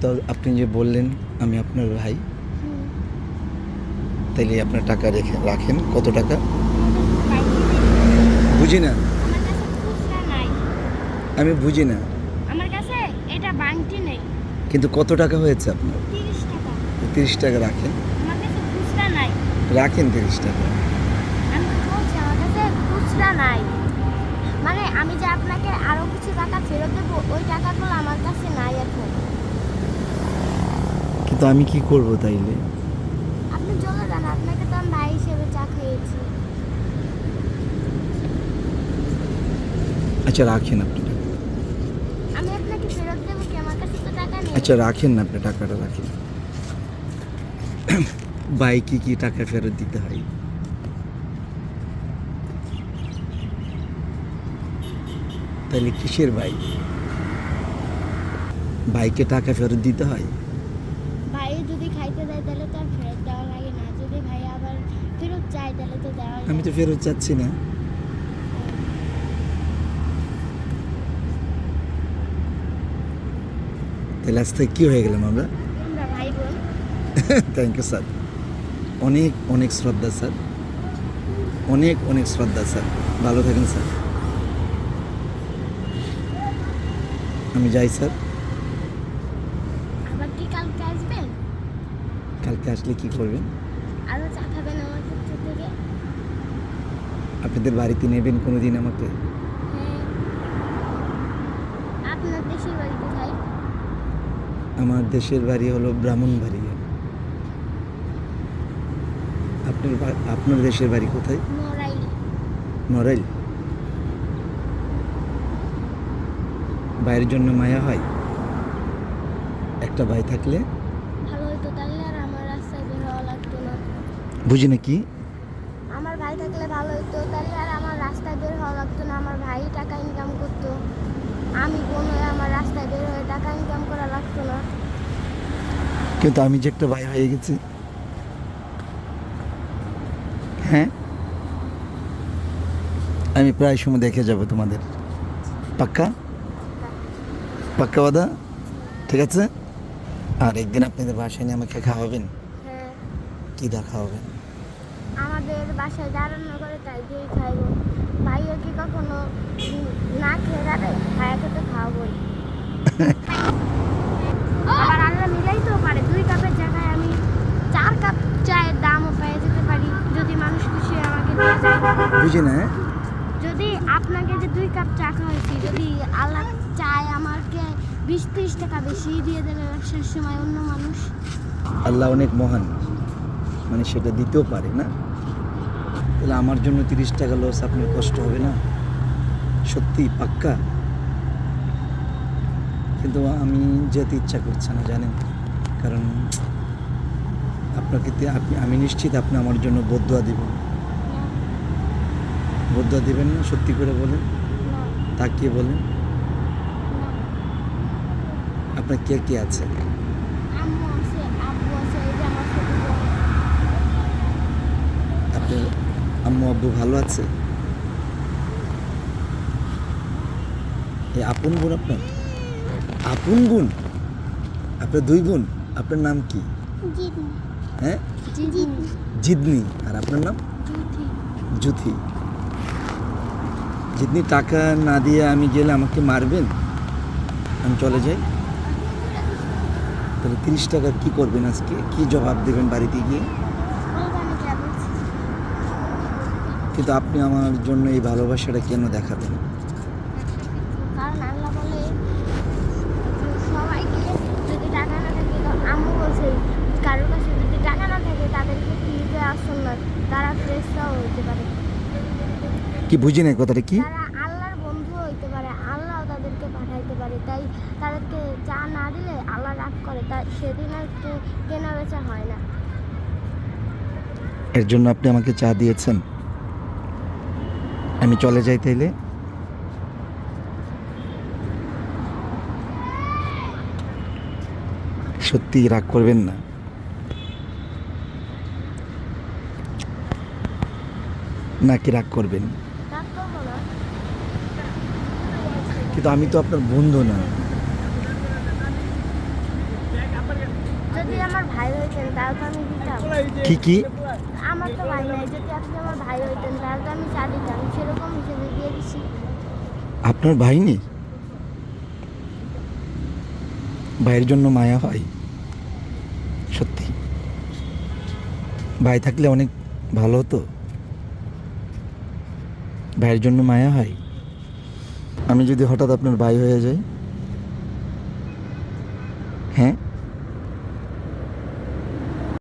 তো আপনি যে বললেন, আমি আপনার ভাই। তাইলে আপনার টাকা রেখে, রাখেন। কত টাকা? বুঝি না। আমি বুঝি না। আমার কাছে এটা বাংটি নেই কিন্তু কত টাকা হয়েছে আপনার? তিরিশ টাকা রাখেন। রাখেন তিরিশ টাকা। নাই মানে আমি যে আপনাকে আরও কিছু টাকা ফেরত দেবো, ওই টাকাগুলো আমার কাছে নাই এখন। কিন্তু আমি কি করব তাইলে? আপনি চলে যান আপনাকে তো আমি ভাই হিসেবে চা খেয়েছি আচ্ছা রাখেন আপনি আমি আপনাকে ফেরত দেবো কি? আমার কাছে তো টাকা নেই। আচ্ছা রাখেন না আপনি টাকাটা রাখেন। বাইকে কি টাকা ফেরত দিতে হয়? তাহলে কিসের বাইক বাইকে টাকা ফেরত দিতে হয় ভাই যদি খাইতে দেয় তাহলে তো আর ফেরত দেওয়া লাগে না যদি ভাই আবার ফেরত চায় তাহলে তো দেওয়া আমি তো ফেরত চাচ্ছি না। তাহলে আজ থেকে কী হয়ে গেলাম আমরা? থ্যাংক ইউ স্যার অনেক অনেক শ্রদ্ধা স্যার অনেক অনেক শ্রদ্ধা স্যার ভালো থাকেন স্যার আমি যাই স্যার কালকে আসলে কি করবেন? আরও চা খাবেন আপনাদের বাড়িতে নেবেন কোনো দিন আমাকে? হ্যাঁ। আমার দেশের বাড়ি হলো ব্রাহ্মণবাড়িয়া আপনার আপনার দেশের বাড়ি কোথায়? নড়াইল। নড়াইল? ভাইয়ের জন্য মায়া হয়? একটা ভাই থাকলে? বুঝি না। কি আমার ভাই থাকলে ভালো হতো তাহলে আর আমার রাস্তায় বের হওয়া লাগতো না আমার ভাই টাকা ইনকাম করতো আমি হয়ে আমার রাস্তায় বের হয়ে টাকা ইনকাম করা লাগতো না। কিন্তু আমি যে একটা ভাই হয়ে গেছি। হ্যাঁ? আমি প্রায় সময় দেখে যাব তোমাদের। পাক্কা? পাক্কা বাদা ঠিক আছে? আর একদিন আপনাদের বাসায় নিয়ে আমাকে খাওয়াবেন? কী দা খাওয়াবেন আমাদের বাসায় দাঁড়ানো করে তাই দিয়েই খাইবো। ভাইও কি কখনো না খেয়ে যাবে? ভাইয়াকে তো খাওয়াবোই। আবার আল্লাহ মিলাইতেও পারে। দুই কাপের জায়গায় আমি চার কাপ চায়ের দামও পেয়ে যেতে পারি। যদি মানুষ খুশি আমাকে দিয়ে যায়। বুঝি না? যদি আপনাকে যে দুই কাপ চা খাওয়াইছি যদি আল্লাহ চায় আমাকে বিশ ত্রিশ টাকা বেশি দিয়ে দেবে ব্যবসার সময় অন্য মানুষ? আল্লাহ অনেক মহান। মানে সেটা দিতেও পারে না? তাহলে আমার জন্য তিরিশ টাকা লস আপনার কষ্ট হবে না? সত্যি পাক্কা? কিন্তু আমি যেতে ইচ্ছা করছে না জানেন? কারণ আপনাকে আপনি আমি নিশ্চিত আপনি আমার জন্য বদুয়া দেবেন। বদুয়া দেবেন না? সত্যি করে বলেন? তাকিয়ে বলেন? আপনার কে কে আছে আম্মু আছে আব্বু আছে এই যে আমার ছোট বোন। আপনার আম্মু আব্বু ভালো আছে? এই আপন বোন আপনার? আপন বোন? আপনার দুই বোন? আপনার নাম কি? হ্যাঁ? জিদনি আর আপনার নাম? জুথি জুথি জিদনি টাকা না দিয়ে আমি গেলে আমাকে মারবেন? আমি চলে যাই। তাহলে তিরিশ টাকা কি করবেন আজকে? কি জবাব দেবেন বাড়িতে গিয়ে বলব আমি যা বলছি কিন্তু আপনি আমার জন্য এই ভালোবাসাটা কেন দেখাবেন? কারণ আল্লাহ বলে সবাইকে যদি টাকা না থাকে তো আম্মু কারোর কাছে যদি টাকা না থাকে তাদেরকে ফ্রিতে আসুন না তারা ফ্রেশটাও হইতে পারে। কি বুঝি না কথাটা কি? আল্লাহর বন্ধু হইতে পারে আল্লাহ তাদেরকে পাঠাইতে পারে তাই তাদেরকে চা না দিলে আল্লাহ রাগ করে তা সেদিন আর কে- কেনা বেচা হয় না। এর জন্য আপনি আমাকে চা দিয়েছেন? আমি চলে যাই তাইলে। সত্যি রাগ করবেন না। নাকি রাগ করবেন? কিন্তু আমি তো আপনার বন্ধু না। ভাই হইতেন তো আমি দিতাম। কি কি? আমার তো ভাই নাই যদি আপনি আমার ভাই হইতেন তাহলে তো আমি চা দিতাম। সেরকম হিসেবে দিয়ে দিছি। আপনার ভাই নেই? ভাইয়ের জন্য মায়া হয়? সত্যি? ভাই থাকলে অনেক ভালো হতো? ভাইয়ের জন্য মায়া হয়? আমি যদি হঠাৎ আপনার ভাই হয়ে যাই